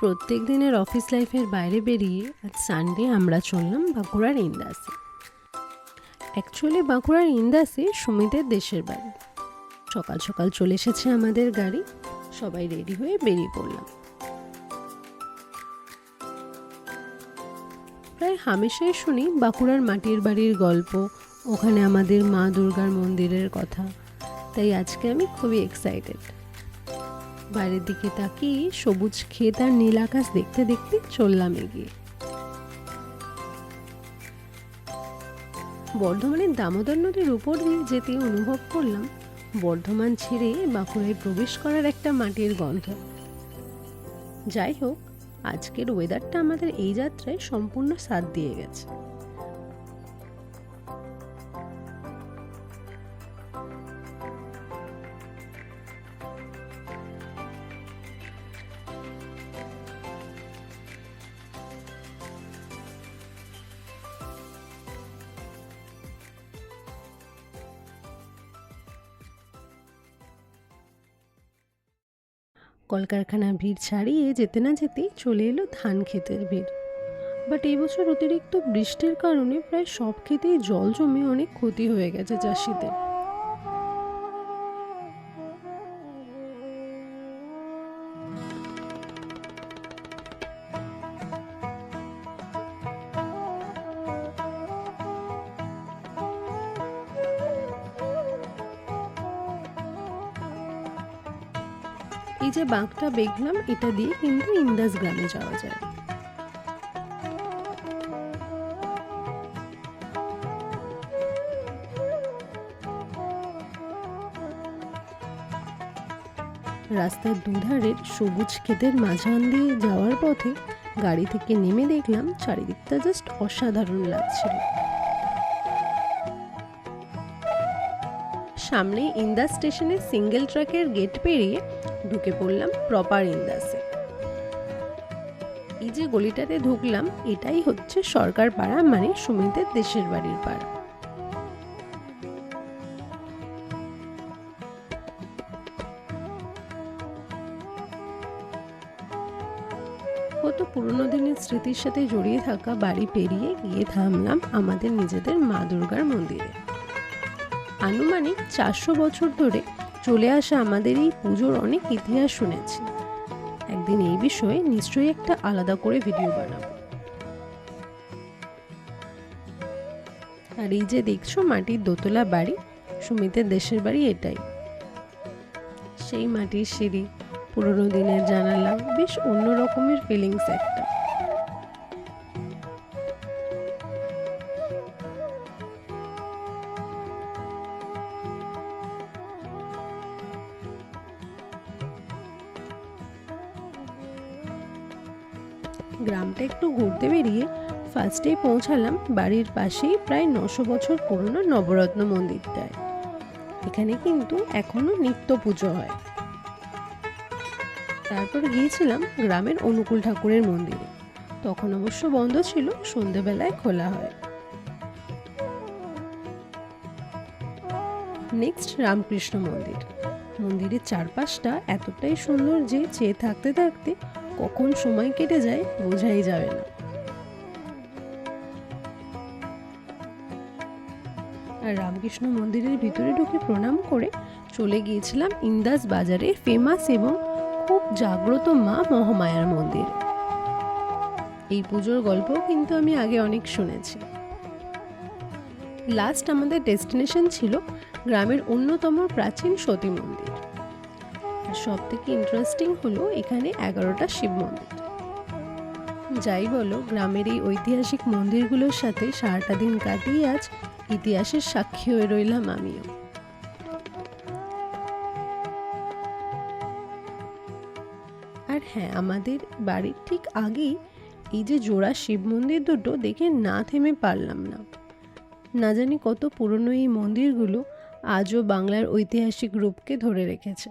প্রত্যেক দিনের অফিস লাইফের বাইরে বেরিয়ে আজ সানডে আমরা চললাম বাঁকুড়ার ইন্দাসে। অ্যাকচুয়ালি বাঁকুড়ার ইন্দাসে সুমিতের দেশের বাড়ি। সকাল সকাল চলে এসেছে আমাদের গাড়ি। সবাই রেডি হয়ে বেরিয়ে পড়লাম। প্রায় হামেশাই শুনি বাঁকুড়ার মাটির বাড়ির গল্প, ওখানে আমাদের মা দুর্গার মন্দিরের কথা। তাই আজকে আমি খুবই এক্সাইটেড বাইরের দিকে তাকিয়ে সবুজ ক্ষেত আর নীল আকাশ দেখতে দেখতে চললাম এগিয়ে। বর্ধমানের দামোদর নদীর উপর দিয়ে যেতে অনুভব করলাম বর্ধমান ছেড়ে বাঁকুড়ায় প্রবেশ করার একটা মাটির গন্ধ। যাই হোক, আজকের ওয়েদারটা আমাদের এই যাত্রায় সম্পূর্ণ সাথ দিয়ে গেছে। কলকারখানার ভিড় ছাড়িয়ে যেতে না যেতেই চলে এলো ধান ক্ষেতের ভিড়। বাট এবছর বছর অতিরিক্ত বৃষ্টির কারণে প্রায় সব ক্ষেতেই জল জমে অনেক ক্ষতি হয়ে গেছে চাষিদের। এই যে বাঁকটা দেখলাম, এটা দিয়ে কিন্তু ইন্দাস গ্রামে যাওয়া যায়। রাস্তার দুধারের সবুজ ক্ষেতের মাঝখান দিয়ে যাওয়ার পথে গাড়ি থেকে নেমে দেখলাম, চারিদিকটা জাস্ট অসাধারণ লাগছিল। সামনে ইন্দাস স্টেশনে সিঙ্গেল ট্রাকের গেট পেরিয়ে ঢুকে পড়লাম প্রপার ইন্দাসে। এই যে গলিটাতে ঢুকলাম, এটাই হচ্ছে সরকার পাড়া মানে সুমিতের দেশের বাড়ির পাড়া। কত পুরনো দিনের স্মৃতির সাথে জড়িয়ে থাকা বাড়ি পেরিয়ে গিয়ে থামলাম আমাদের নিজেদের মা দুর্গার মন্দিরে। আনুমানিক চারশো বছর ধরে চলে আসা আমাদের এই পুজোর অনেক ইতিহাস শুনেছি। একদিন এই বিষয়ে নিশ্চয়ই একটা আলাদা করে ভিডিও বানাবো। আর এই যে দেখছ মাটির দোতলা বাড়ি, সুমিতের দেশের বাড়ি এটাই। সেই মাটির সিঁড়ি, পুরোনো দিনের জানালা, বেশ অন্য রকমের ফিলিংস একটা। গ্রামটা একটু ঘুরতে বেরিয়ে ফার্স্টেই পৌঁছালাম বাড়ির পাশেই প্রায় নশো বছর পুরনো নবরত্ন মন্দিরটায়। এখানে কিন্তু এখনও নিত্য পুজো হয়। তারপর গিয়েছিলাম গ্রামের অনুকূল ঠাকুরের মন্দিরে। তখন অবশ্য বন্ধ ছিল, সন্ধেবেলায় খোলা হয়। নেক্সট রামকৃষ্ণ মন্দির। মন্দিরের চারপাশটা এতটাই সুন্দর যে চেয়ে থাকতে থাকতে কখন সময় কেটে যায় বোঝাই যাবে না। আর রামকৃষ্ণ মন্দিরের ভিতরে ঢুকে প্রণাম করে চলে গিয়েছিলাম ইন্দাস বাজারে ফেমাস এবং খুব জাগ্রত মা মহামায়ার মন্দির। এই পুজোর গল্প কিন্তু আমি আগে অনেক শুনেছি। লাস্ট আমাদের ডেস্টিনেশন ছিল গ্রামের অন্যতম প্রাচীন সতী মন্দির। সব থেকে ইন্টারেস্টিং হলো এখানে এগারোটা শিব মন্দির। যাই বলো, গ্রামের এই ঐতিহাসিক মন্দিরগুলোর সাথে সারাটা দিন কাটিয়ে আজ ইতিহাসের সাক্ষী হয়ে রইলাম আমিও। আর হ্যাঁ আমাদের বাড়ির ঠিক আগেই এই যে জোড়া শিব মন্দির দুটো দেখে না থেমে পারলাম না। না জানি কত পুরনো এই মন্দিরগুলো আজও বাংলার ঐতিহাসিক রূপকে ধরে রেখেছে।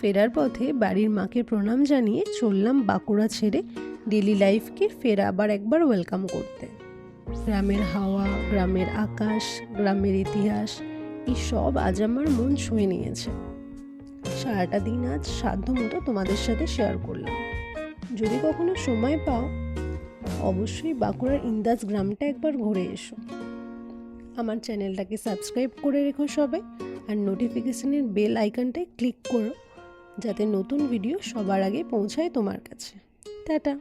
ফেরার পথে বাড়ির মাকে প্রণাম জানিয়ে চললাম বাঁকুড়া ছেড়ে ডেলি লাইফকে ফের আবার একবার ওয়েলকাম করতে। গ্রামের হাওয়া, গ্রামের আকাশ, গ্রামের ইতিহাস, এই সব আজ আমার মন ছুঁয়ে নিয়েছে। সারাটা দিন আজ সাধ্য মতো তোমাদের সাথে শেয়ার করলাম। যদি কখনো সময় পাও, অবশ্যই বাঁকুড়ার ইন্দাস গ্রামটা একবার ঘুরে এসো। আমার চ্যানেলটাকে সাবস্ক্রাইব করে রেখো সবাই আর নোটিফিকেশনের বেল আইকনটায় ক্লিক করো। যাতে নতুন ভিডিও সবার আগে পৌঁছায় তোমার কাছে। টাটা।